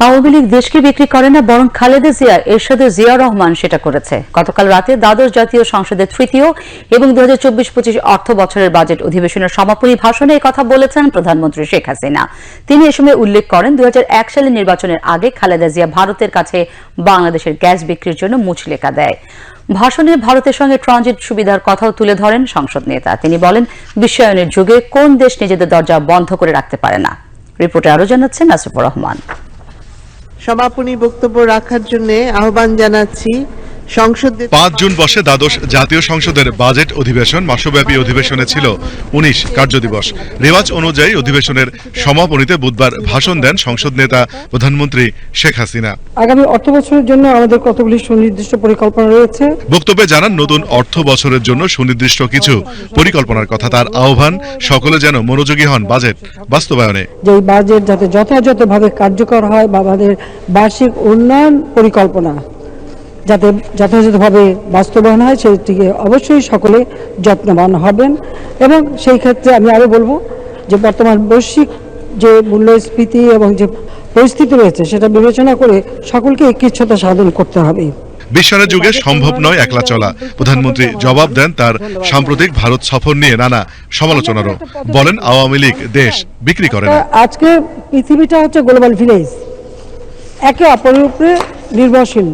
আওয়ামী লীগ দেশকে বিক্রি করে না, বরং খালেদা জিয়া, এরশাদে জিয়া রহমান সেটা করেছে। গতকাল রাতে দ্বাদশ জাতীয় সংসদের তৃতীয় এবং দু হাজার চব্বিশ পঁচিশ অর্থ বছরের বাজেট অধিবেশনের সমাপনী ভাষণে কথা বলেছেন প্রধানমন্ত্রী শেখ হাসিনা। তিনি এ সময় উল্লেখ করেন দু সালের নির্বাচনের আগে খালেদা জিয়া ভারতের কাছে বাংলাদেশের গ্যাস বিক্রির জন্য মুচলেকা দেয়। ভাষণে ভারতের সঙ্গে ট্রানজিট সুবিধার কথাও তুলে ধরেন সংসদ নেতা। তিনি বলেন, বিশ্বায়নের যুগে কোন দেশ নিজেদের দরজা বন্ধ করে রাখতে পারে না। রিপোর্টে আরও জানাচ্ছেন নাসিফুর রহমান। সমাপনী বক্তব্য রাখার জন্য আহ্বান জানাচ্ছি। সংসদ পাঁচ জুন বসে দ্বাদশ জাতীয় সংসদের বাজেট অধিবেশন মাসব্যাপী অধিবেশনে ছিল উনিশ কার্যদিবস। রেওয়াজ অনুযায়ী অধিবেশনের সমাপনীতে বুধবার ভাষণ দেন সংসদ নেতা প্রধানমন্ত্রী শেখ হাসিনা। আগামী অর্থ বছরের জন্য আমাদের কতগুলি সুনির্দিষ্ট পরিকল্পনা রয়েছে? বক্তব্যে জানান নতুন অর্থ বছরের জন্য সুনির্দিষ্ট কিছু পরিকল্পনার কথা। তার আহ্বান সকলে যেন মনোযোগী হন বাজেট বাস্তবায়নে। যে বাজেট যাতে যথাযথভাবে কার্যকর হয় বা আমাদের বার্ষিক উন্নয়ন পরিকল্পনা। যাতে যথাযথভাবে বাস্তবায়ন হয় সেটিকে অবশ্যই সকলে যত্নবান হবেন। এবং সেই ক্ষেত্রে আমি আরও বলব যে বর্তমান বৈশ্বিক যে মূল্যস্ফীতি এবং যে পরিস্থিতি রয়েছে সেটা বিবেচনা করে সকলকে একৃচ্ছতা সাধন করতে হবে। বিশ্বায়নের যুগে সম্ভব নয় একলা চলা। প্রধানমন্ত্রী জবাব দেন তার সাম্প্রতিক ভারত সফর নিয়ে নানা সমালোচনারও। বলেন আওয়ামী লীগ দেশ বিক্রি করে না। আজকে পৃথিবীটা হচ্ছে গ্লোবাল ভিলেজ একে অপরের উপরে নির্ভরশীল।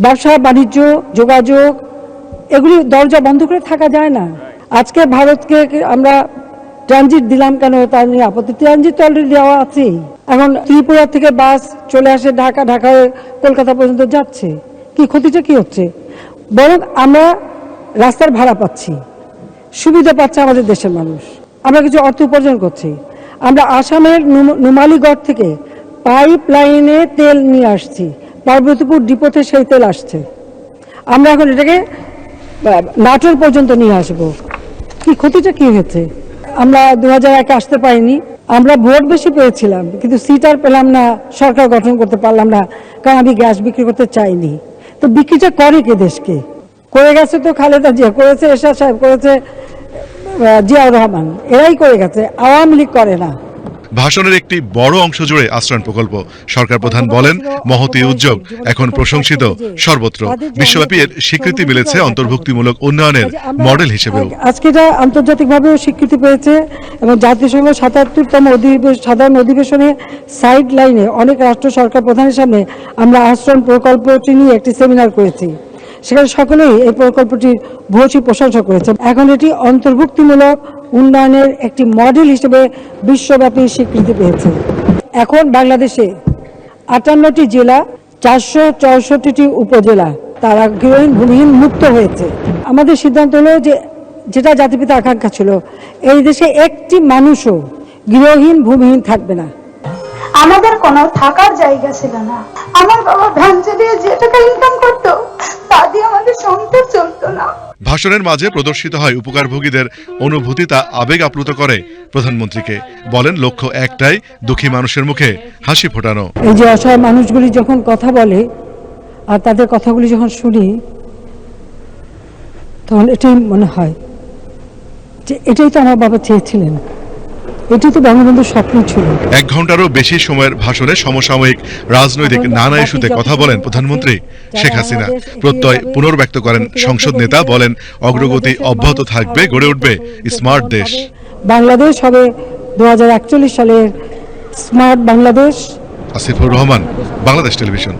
ব্যবসা, বাণিজ্য, যোগাযোগ, এগুলি দরজা বন্ধ করে থাকা যায় না। আজকে ভারতকে আমরা ট্রানজিট দিলাম কেন তার নিয়ে আপত্তি? ট্রানজিট তো অলরেডি দেওয়া আছেই। এখন ত্রিপুরা থেকে বাস চলে আসে ঢাকা ঢাকা হয়ে কলকাতা পর্যন্ত যাচ্ছে। কি ক্ষতিটা কি হচ্ছে? বরং আমরা রাস্তার ভাড়া পাচ্ছি। সুবিধা পাচ্ছে আমাদের দেশের মানুষ। আমরা কিছু অর্থ উপার্জন করছি। আমরা আসামের নুম- নুমালীগড় থেকে পাইপ লাইনে তেল নিয়ে আসছি। পার্বতীপুর ডিপোতে সেই তেল আসছে। আমরা এখন এটাকে নাটোর পর্যন্ত নিয়ে আসব। কি ক্ষতিটা কি হয়েছে? আমরা দু হাজার একে আসতে পারিনি। আমরা ভোট বেশি পেয়েছিলাম, কিন্তু সিট আর পেলাম না। সরকার গঠন করতে পারলাম না, কারণ আমি গ্যাস বিক্রি করতে চাইনি। তো বিক্রিটা করে কে দেশকে? করে গেছে তো খালেদা জিয়া, করেছে এরশাদ সাহেব, করেছে জিয়াউর রহমান। এরাই করে গেছে, আওয়ামী লীগ করে না। ভাষণের একটি বড় অংশ জুড়ে আশ্রয়ণ প্রকল্প। সরকার প্রধান বলেন, মহতি উদ্যোগ এখন প্রশংসিত। সর্বত্র বিশ্বব্যাপী এর স্বীকৃতি মিলেছে অন্তর্ভুক্তিমূলক উন্নয়নের মডেল হিসেবেও। আজকে এটা আন্তর্জাতিকভাবেও স্বীকৃতি পেয়েছে এবং জাতিসংঘ সাতাত্তরতম অধিবেশ, সাধারণ অধিবেশনে সাইড লাইনে অনেক রাষ্ট্র সরকার প্রধানের সামনে আমরা আশ্রম প্রকল্পটি নিয়ে একটি সেমিনার করেছি। সেখানে সকলেই এই প্রকল্পটির ভূয়সী প্রশংসা করেছে এখন এটি অন্তর্ভুক্তিমূলক উন্নয়নের একটি মডেল হিসেবে বিশ্বব্যাপী স্বীকৃতি পেয়েছে। এখন বাংলাদেশে আটান্নটি জেলা, চারশো চৌষট্টিটি উপজেলা তারা গৃহহীন, ভূমিহীন, মুক্ত হয়েছে। আমাদের সিদ্ধান্ত হলো যে যেটা জাতিপিতা আকাঙ্ক্ষা ছিল, এই দেশে একটি মানুষও গৃহহীন, ভূমিহীন থাকবে না। আমাদের কোনো থাকার জায়গা ছিল না। আমার বাবা ভ্যান চালিয়ে যে টাকা ইনকাম আমাদের সংসার চলতো না। ভাষণের মাঝে প্রদর্শিত হয় উপকারভোগীদের অনুভূতি তা আবেগ আপ্লুত করে প্রধানমন্ত্রীকে। বলেন লক্ষ্য একটাই দুঃখী মানুষের মুখে হাসি ফোটানো। এই যে অসহায় মানুষগুলি যখন কথা বলে আর তাদের কথাগুলি যখন শুনি তখন এটাই মনে হয় যে এটাই তো আমার বাবা চেয়েছিলেন। এটাই তো বঙ্গবন্ধুর স্বপ্ন ছিল। এক ঘন্টারও বেশি সময়ের ভাষণে সমসাময়িক রাজনৈতিক নানা ইস্যুতে কথা বলেন প্রধানমন্ত্রী শেখ হাসিনা। প্রত্যয় পুনর্ব্যক্ত করেন সংসদ নেতা বলেন অগ্রগতি অব্যাহত থাকবে গড়ে উঠবে স্মার্ট দেশ। বাংলাদেশ হবে দু হাজার একচল্লিশ সালের স্মার্ট বাংলাদেশ। আসিফুর রহমান বাংলাদেশ টেলিভিশন।